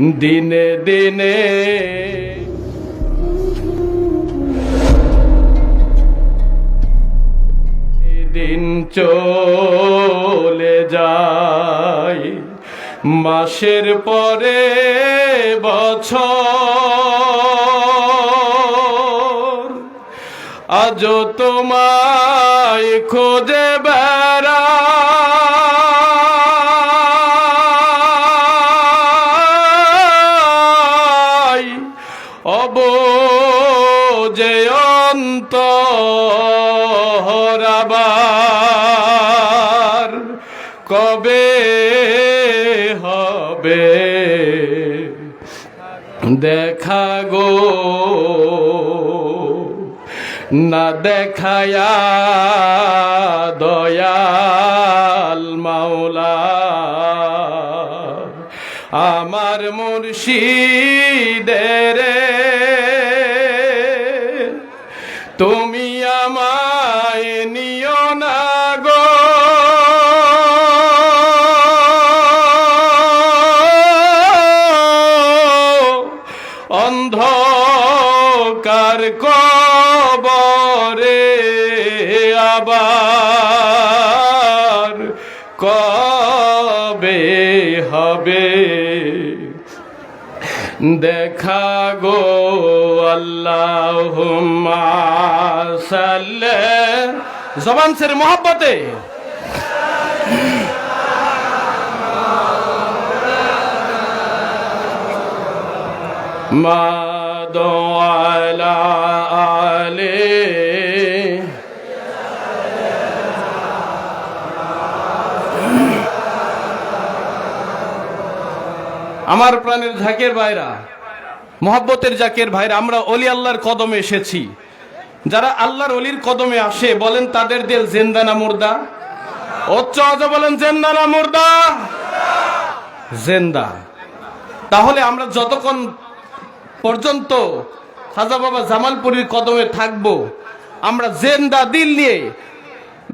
দিনে দিনে দিন চলে যায় মাসের পরে বছর। আজ তোমায় খোঁজে বেড়াই। অন্তরাবার কবে হবে? দেখা গো না দেখায়া দয়াল মাওলা আমার মুর্শিদের তুমি আমায় নিও না গো। অন্ধকার কবরে আবার কবে হবে? দেখা গো আল্লাহ জবান সের মোহাব্বতে মাদ আলা আলে আমার প্রাণের ঝাঁকের ভাইরা, মোহাব্বতের জাকের ভাইরা, আমরা অলি আল্লাহর কদমে এসেছি। যারা আল্লাহর অলির কদমে আসে, বলেন তাদের দিল জেন্দা না মুর্দা? উচ্চ আজা বলেন জেন্দানা মুর্দা? জেন্দা। তাহলে আমরা যতক্ষণ পর্যন্ত খাজা বাবা জামালপুরীর কদমে থাকব, আমরা জেন্দা দিল নিয়ে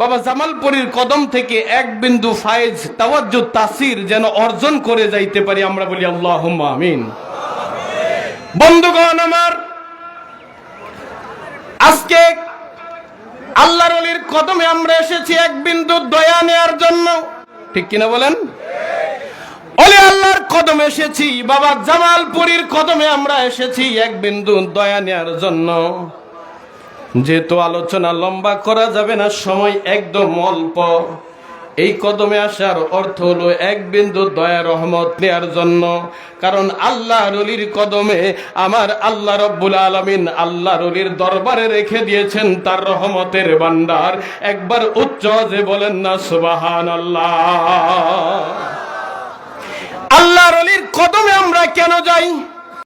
বাবা জামালপুরীর কদম থেকে এক বিন্দু ফায়েজ তাওয়াজ্জু তাসির যেন অর্জন করে যাইতে পারি, আমরা বলি আল্লাহ আমিন। বন্ধুগণ আমার, আজকে আল্লাহর অলির কদমে আমরা এসেছি এক বিন্দু দয়া নেয়ার জন্য। ঠিক কিনা বলেন? অলি আল্লাহর কদমে এসেছি, বাবা জামালপুরীর কদমে আমরা এসেছি এক বিন্দু দয়া নেয়ার জন্য। যেহেতু আলোচনা লম্বা করা যাবে না, সময় একদম অল্প। এই কদমে আসার অর্থ হলো এক বিন্দু দয়া, রহমত নেয়ার জন্য। কারণ আল্লাহ রলির কদমে আমার আল্লাহ রব্বুল আলমিন আল্লাহ রলির দরবারে রেখে দিয়েছেন তার রহমতের ভান্ডার একবার উচ্চ যে বলেন না সুবাহান আল্লাহ আল্লাহ অলির কদমে আমরা কেন যাই?